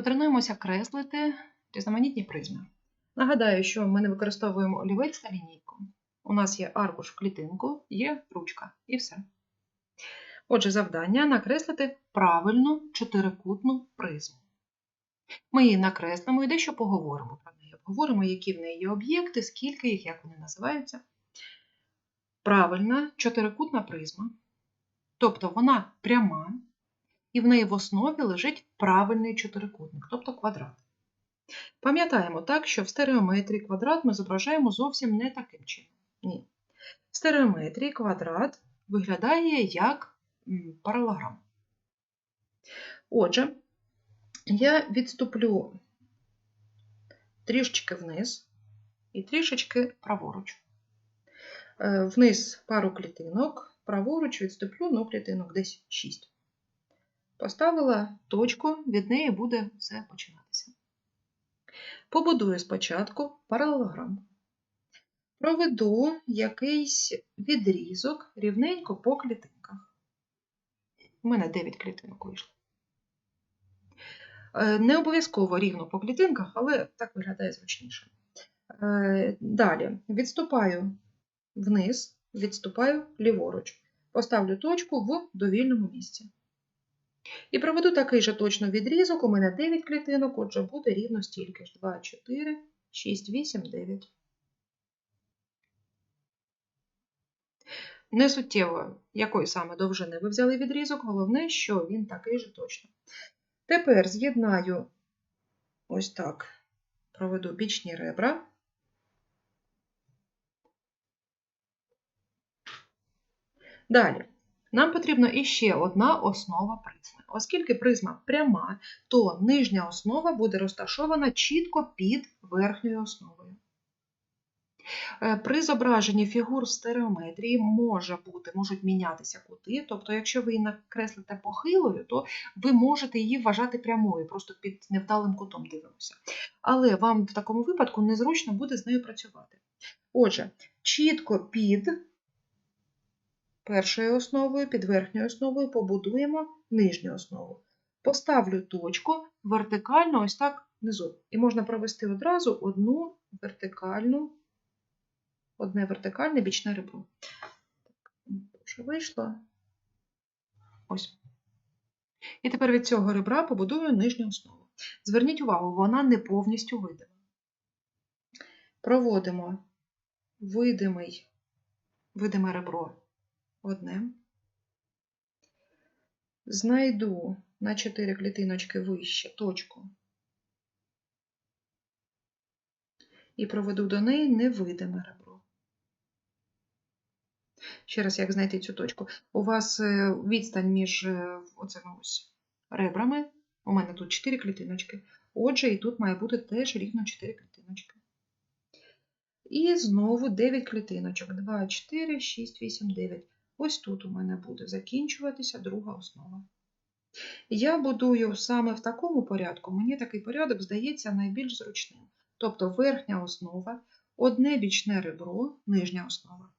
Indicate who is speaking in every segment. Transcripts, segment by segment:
Speaker 1: Потренуємося креслити різноманітні призми. Нагадаю, що ми не використовуємо олівець та лінійку. У нас є аркуш в клітинку, є ручка і все. Отже, завдання накреслити правильну чотирикутну призму. Ми її накреслимо і дещо поговоримо про неї. Обговоримо, які в неї об'єкти, скільки їх, як вони називаються. Правильна чотирикутна призма, тобто вона пряма, і в неї в основі лежить правильний чотирикутник, тобто квадрат. Пам'ятаємо так, що в стереометрії квадрат ми зображаємо зовсім не таким чином. Ні. В стереометрії квадрат виглядає як паралограм. Отже, я відступлю трішечки вниз і трішечки праворуч. Е, Вниз пару клітинок, праворуч відступлю ну, клітинок десь 6. Поставила точку, від неї буде все починатися. Побудую спочатку паралелограм. Проведу якийсь відрізок рівненько по клітинках. У мене 9 клітинок вийшло. Е, Не обов'язково рівно по клітинках, але так виглядає зручніше. Е, Далі відступаю вниз, відступаю ліворуч. Поставлю точку в довільному місці. І проведу такий же точно відрізок. У мене 9 клітинок, отже, буде рівно стільки ж. 2, 4, 6, 8, 9. Не суттєво, якої саме довжини ви взяли відрізок, головне, що він такий же точно. Тепер з'єднаю ось так, проведу бічні ребра. Далі. Нам потрібна іще одна основа призми. Оскільки призма пряма, то нижня основа буде розташована чітко під верхньою основою. Е, При зображенні фігур в стереометрії може бути, можуть мінятися кути, тобто, якщо ви її накреслите похилою, то ви можете її вважати прямою, просто під невдалим кутом дивимося. Але вам в такому випадку незручно буде з нею працювати. Отже, чітко під першою основою, під верхньою основою побудуємо нижню основу. Поставлю точку вертикально ось так внизу. І можна провести одразу одну вертикальну, одне вертикальне бічне ребро. Вже вийшло. Ось. І тепер від цього ребра побудую нижню основу. Зверніть увагу, вона не повністю видима. Проводимо видимий, видиме ребро одне. Знайду на 4 клітиночки вище точку і проведу до неї невидиме ребро. Ще раз, як знайти цю точку? У вас е, відстань між е, оцими ось ребрами. У мене тут 4 клітиночки. Отже, і тут має бути теж рівно 4 клітиночки. І знову 9 клітиночок. 2, 4, 6, 8, 9. Ось тут у мене буде закінчуватися друга основа. Я будую саме в такому порядку, мені такий порядок здається найбільш зручним. Тобто верхня основа, одне бічне ребро, нижня основа,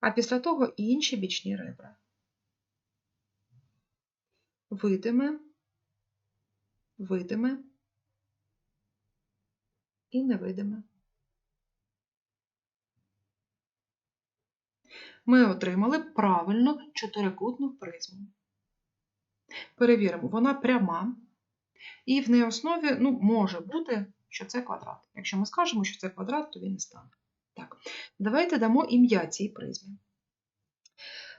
Speaker 1: а після того інші бічні ребра. Видиме, видиме і невидиме. Ми отримали правильну чотирикутну призму. Перевіримо, вона пряма, і в неї основі ну, може бути, що це квадрат. Якщо ми скажемо, що це квадрат, то він не стане. Так, давайте дамо ім'я цій призмі.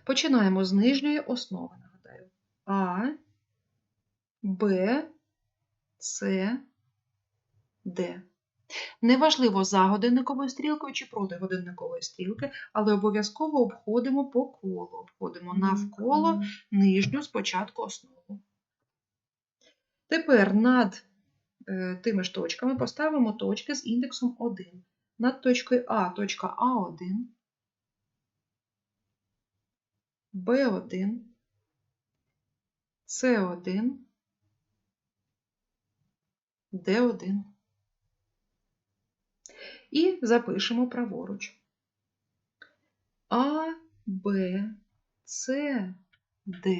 Speaker 1: Починаємо з нижньої основи, нагадаю. А, Б, С, Д. Неважливо за годинниковою стрілкою чи проти годинникової стрілки, але обов'язково обходимо по колу, обходимо навколо нижню спочатку основу. Тепер над е, тими ж точками поставимо точки з індексом 1. Над точкою А точка А1, Б1, С1, Д1. І запишемо праворуч. А, Б, С, Д,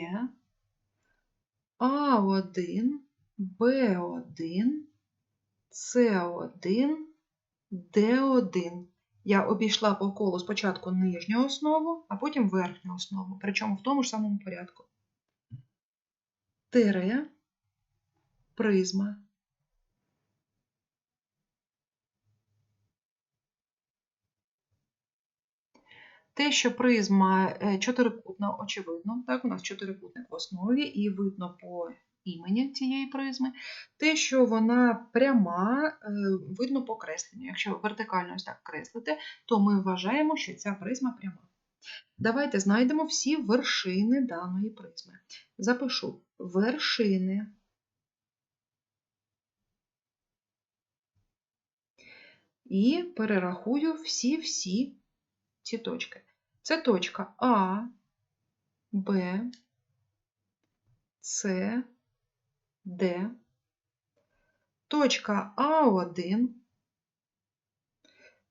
Speaker 1: А1, Б1, С1, Д1. Я обійшла по колу спочатку нижню основу, а потім верхню основу, причому в тому ж самому порядку. Тире, призма. Те, що призма е, чотирикутна, очевидно, так, у нас чотирикутник в основі, і видно по імені цієї призми. Те, що вона пряма, е, видно по кресленню. Якщо вертикально ось так креслити, то ми вважаємо, що ця призма пряма. Давайте знайдемо всі вершини даної призми. Запишу вершини. І перерахую всі-всі ці точки. Це точка А, Б, С, Д, точка А1,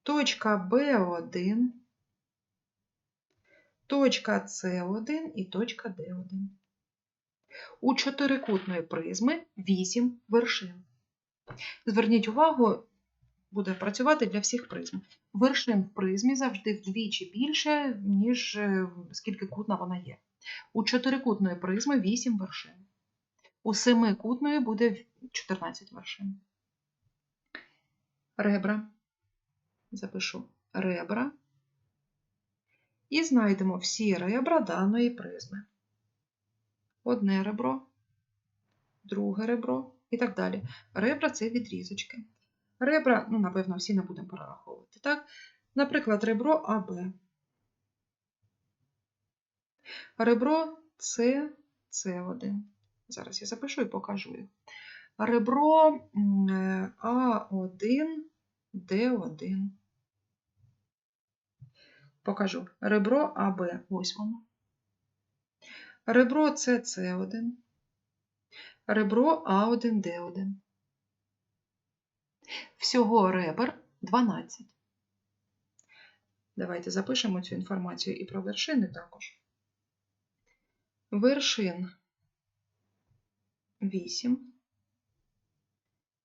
Speaker 1: точка Б1, точка С1 і точка Д1. У чотирикутної призми 8 вершин. Зверніть увагу, буде працювати для всіх призм. Вершин в призмі завжди вдвічі більше, ніж е, скільки кутна вона є. У чотирикутної призми 8 вершин. У семикутної буде 14 вершин. Ребра. Запишу ребра. І знайдемо всі ребра даної призми. Одне ребро, друге ребро і так далі. Ребра це відрізочки. Ребра, ну, напевно, всі не будемо перераховувати. Так? Наприклад, ребро АБ. Ребро С, С1. Зараз я запишу і покажу їх. Ребро А1, Д1. Покажу. Ребро АБ, ось воно. Ребро СС1. Ребро А1, Д1. Всього ребер 12. Давайте запишемо цю інформацію і про вершини також. Вершин 8,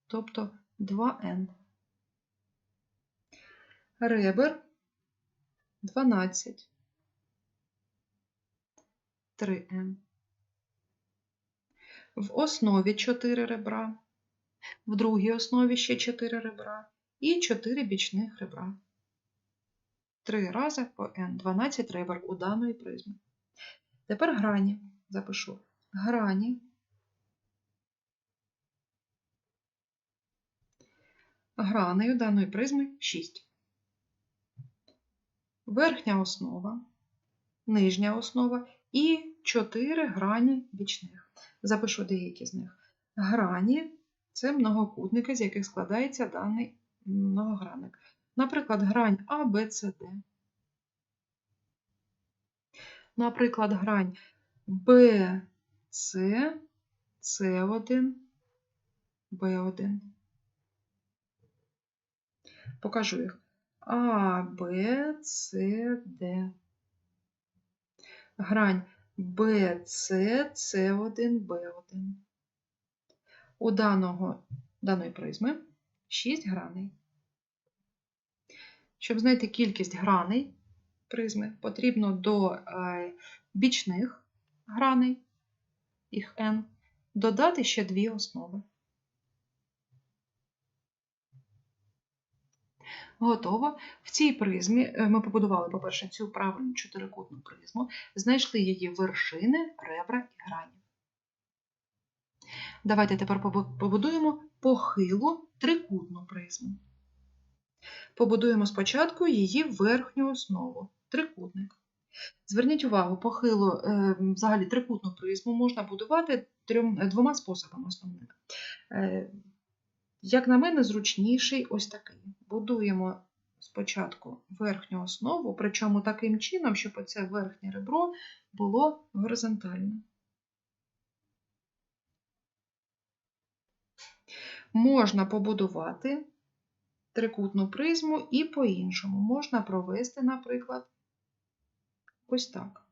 Speaker 1: тобто 2n. Ребер 12. 3n. В основі 4 ребра в другій основі ще 4 ребра і 4 бічних ребра. 3 рази по n, 12 ребер у даної призми. Тепер грані запишу. Грані. Гранею даної призми 6. Верхня основа, нижня основа і 4 грані бічних. Запишу деякі з них. Грані це многокутники, з яких складається даний многогранник. Наприклад, грань А, Б, С, Д. Наприклад, грань Б, С, С1, Б1. Покажу їх. А, Б, С, Д. Грань Б, С, С1, Б1 у даного, даної призми 6 граней. Щоб знайти кількість граней призми, потрібно до е, бічних граней, їх n, додати ще дві основи. Готово. В цій призмі е, ми побудували, по-перше, цю правильну чотирикутну призму, знайшли її вершини, ребра і грані. Давайте тепер побудуємо похилу трикутну призму. Побудуємо спочатку її верхню основу трикутник. Зверніть увагу, похилу, е, взагалі трикутну призму можна будувати трьом, двома способами основними. Е, як на мене, зручніший ось такий. Будуємо спочатку верхню основу, причому таким чином, щоб оце верхнє ребро було горизонтальне. Можна побудувати трикутну призму і по-іншому. Можна провести, наприклад, ось так.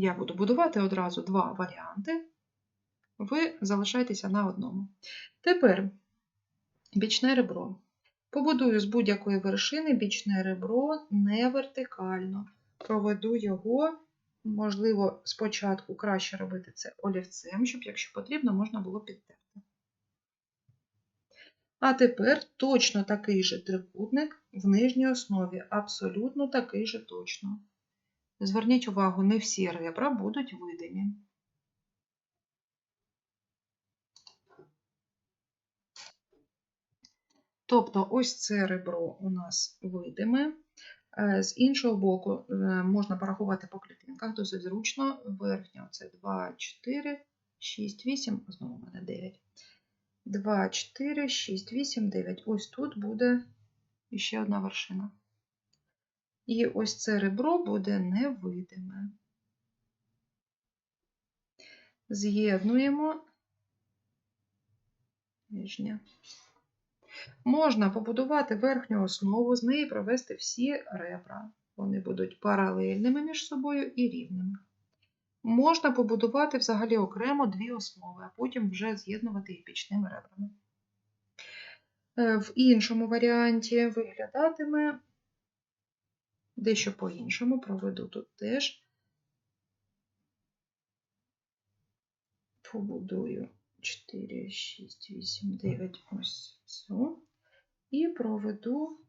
Speaker 1: я буду будувати одразу два варіанти. Ви залишайтеся на одному. Тепер бічне ребро. Побудую з будь-якої вершини бічне ребро не вертикально. Проведу його, можливо, спочатку краще робити це олівцем, щоб, якщо потрібно, можна було підтерти. А тепер точно такий же трикутник в нижній основі, абсолютно такий же точно. Зверніть увагу, не всі ребра будуть видимі. Тобто ось це ребро у нас видиме. Е, З іншого боку, е, можна порахувати по клітинках, досить зручно. Верхня це 2, 4, 6, 8, знову у мене 9. 2, 4, 6, 8, 9. Ось тут буде ще одна вершина. І ось це ребро буде невидиме. З'єднуємо нижнє. Можна побудувати верхню основу, з неї провести всі ребра. Вони будуть паралельними між собою і рівними. Можна побудувати взагалі окремо дві основи, а потім вже з'єднувати їх бічними ребрами. Е, В іншому варіанті виглядатиме дещо по-іншому, проведу тут теж. Побудую 4, 6, 8, 9, ось цю. І проведу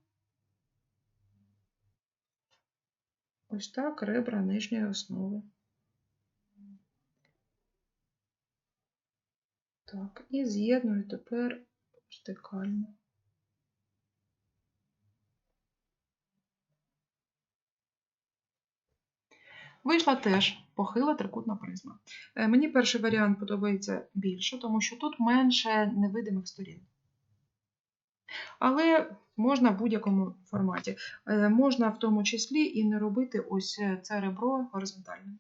Speaker 1: ось так ребра нижньої основи. Так, і з'єдную тепер вертикально. Вийшла теж похила трикутна призма. Е, Мені перший варіант подобається більше, тому що тут менше невидимих сторін. Але можна в будь-якому форматі. Е, Можна в тому числі і не робити ось е, це ребро горизонтальним.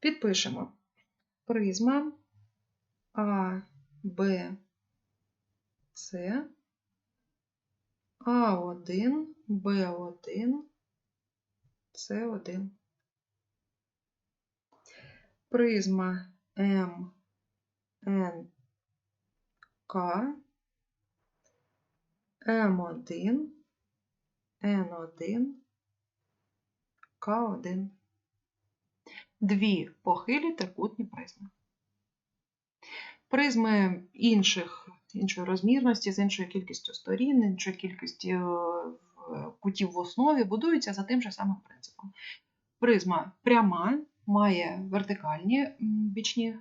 Speaker 1: Підпишемо призма А, Б, С, А1, Б1, С1. Призма М, Н, К, М1, Н1, К1. Дві похилі трикутні призми. Призми інших, іншої розмірності, з іншою кількістю сторін, іншою кількістю е, кутів в основі будуються за тим же самим принципом. Призма пряма, має вертикальні бічні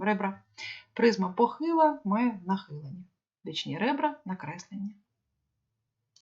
Speaker 1: ребра. Призма похила має нахилені. Бічні ребра накреслені.